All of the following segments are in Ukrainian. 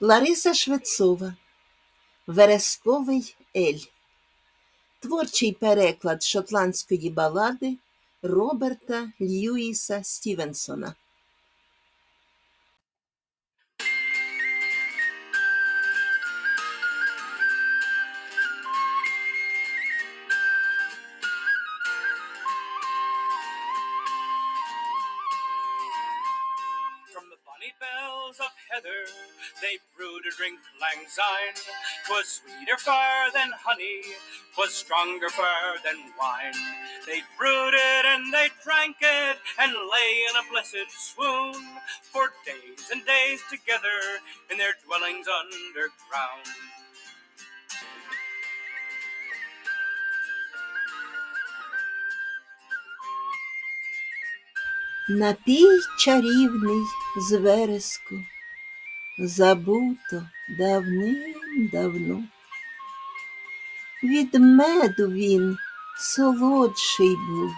Лариса Швецова. Вересковий Ель. Творчий переклад шотландської балади Роберта Льюіса Стівенсона bells of heather, they brewed a drink lang syne. 'Twas sweeter far than honey, 'twas stronger far than wine. They brewed it and they drank it, and lay in a blessed swoon for days and days together in their dwellings underground. Напій чарівний з вереску Забуто давним-давно. Від меду він солодший був,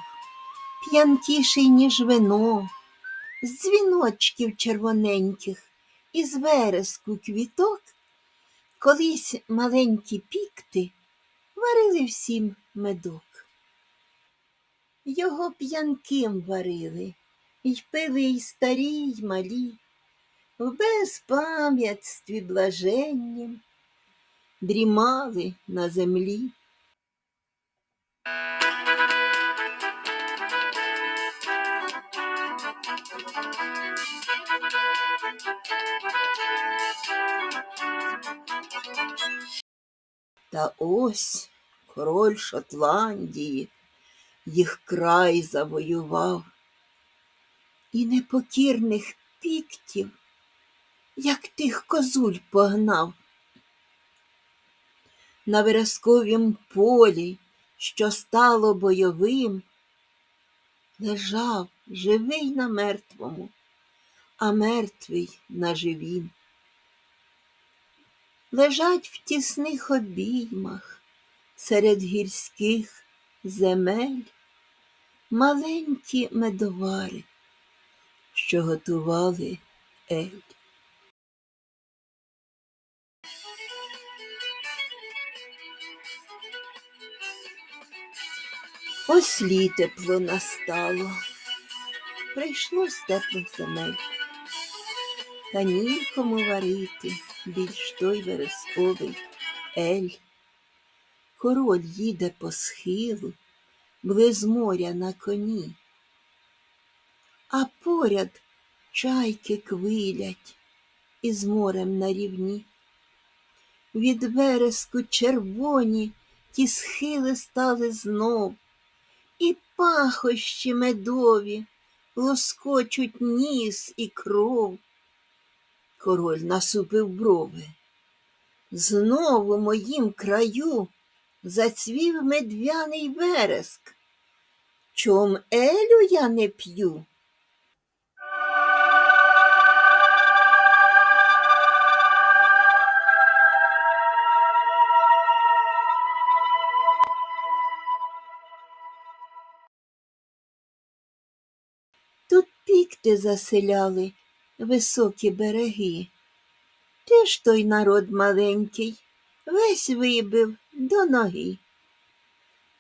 п'янкіший, ніж вино, з дзвіночків червоненьких, із вереску квіток. Колись маленькі пікти варили всім медок. Його п'янким варили, й пили й старі, й малі, в безпам'ятстві блаженнім дрімали на землі. Та ось король Шотландії їх край завоював, і непокірних піктів, як тих козуль погнав. На вересковім полі, що стало бойовим, лежав живий на мертвому, а мертвий на живім. Лежать в тісних обіймах серед гірських земель маленькі медовари, що готували ель. Ось літепло настало, прийшло з теплих земель, та нікому варити більш той вересковий ель. Король їде по схилу, близ моря на коні, а поряд чайки квилять із морем на рівні. Від вереску червоні ті схили стали знов, і пахощі медові лоскочуть ніс і кров. Король насупив брови. Знову в моїм краю зацвів медвяний вереск. Чом елю я не п'ю? Пікти заселяли високі береги. Ти ж той народ маленький, весь вибив до ноги.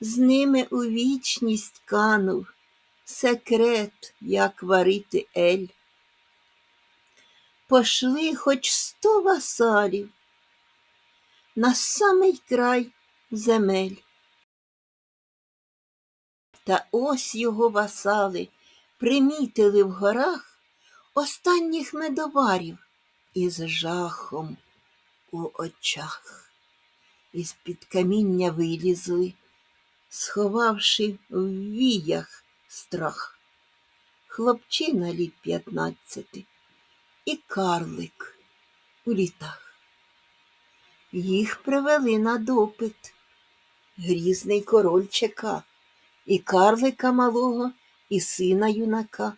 З ними у вічність канув секрет, як варити ель. Пошли хоч сто васалів на самий край земель. Та ось його васали примітили в горах останніх медоварів із жахом у очах. Із-під каміння вилізли, сховавши в віях страх. Хлопчина літ п'ятнадцяти і карлик у літах. Їх привели на допит. Грізний король чека і карлика малого, і сина юнака.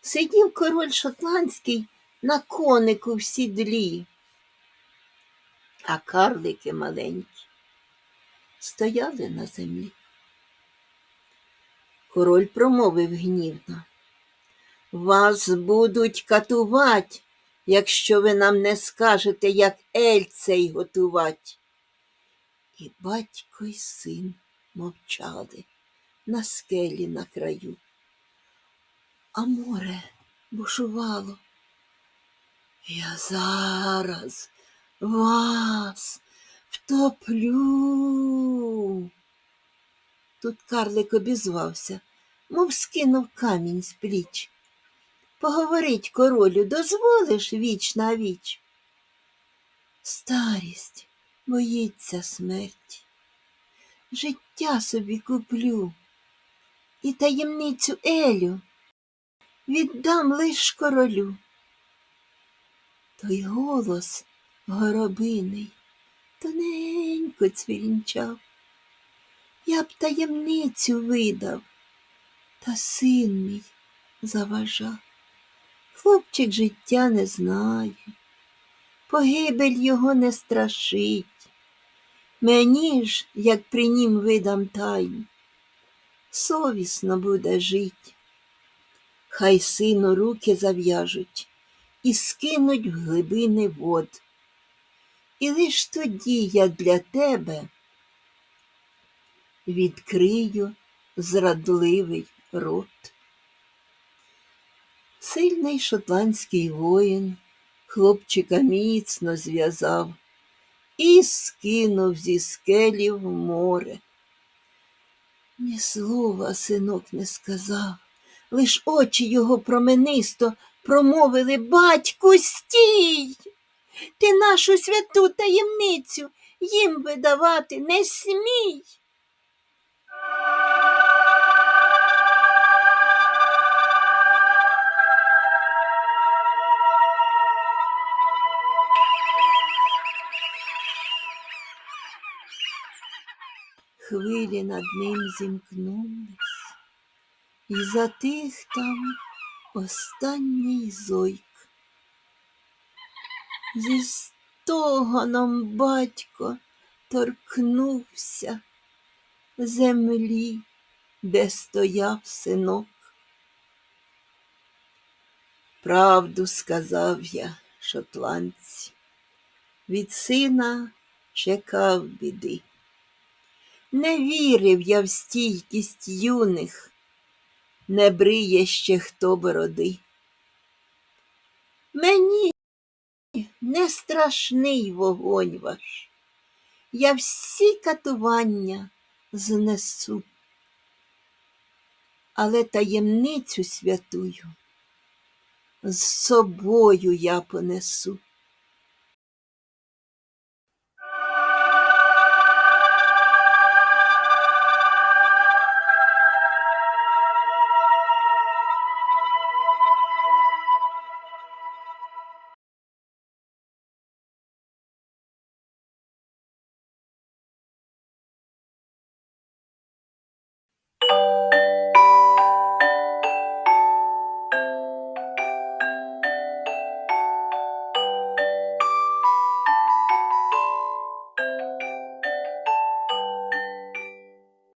Сидів король шотландський на конику в сідлі, а карлики маленькі стояли на землі. Король промовив гнівно. Вас будуть катувати якщо ви нам не скажете, як ель цей готувать. І батько й син мовчали на скелі на краю. А море бушувало. Я зараз вас втоплю. Тут карлик обізвався, мов скинув камінь з пліч. Поговорить королю, дозволиш віч на віч. Старість боїться смерті. Життя собі куплю і таємницю Елю віддам лиш королю. Той голос горобиний тоненько цвірінчав. Я б таємницю видав, та син мій заважав. Хлопчик життя не знає, погибель його не страшить. Мені ж, як при нім видам тайну, совісно буде жить. Хай сину руки зав'яжуть і скинуть в глибини вод. І лиш тоді я для тебе відкрию зрадливий рот. Сильний шотландський воїн хлопчика міцно зв'язав і скинув зі скелі в море. Ні слова синок не сказав, лиш очі його променисто промовили Батьку, стій! Ти нашу святу таємницю їм видавати не смій. Хвилі над ним зімкнулись, і затих там останній зойк. Зі стогоном батько торкнувся землі, де стояв синок. Правду сказав я, шотландці, від сина чекав біди. Не вірив я в стійкість юних, не бриє ще хто бороди. Мені не страшний вогонь ваш, я всі катування знесу, але таємницю святую з собою я понесу.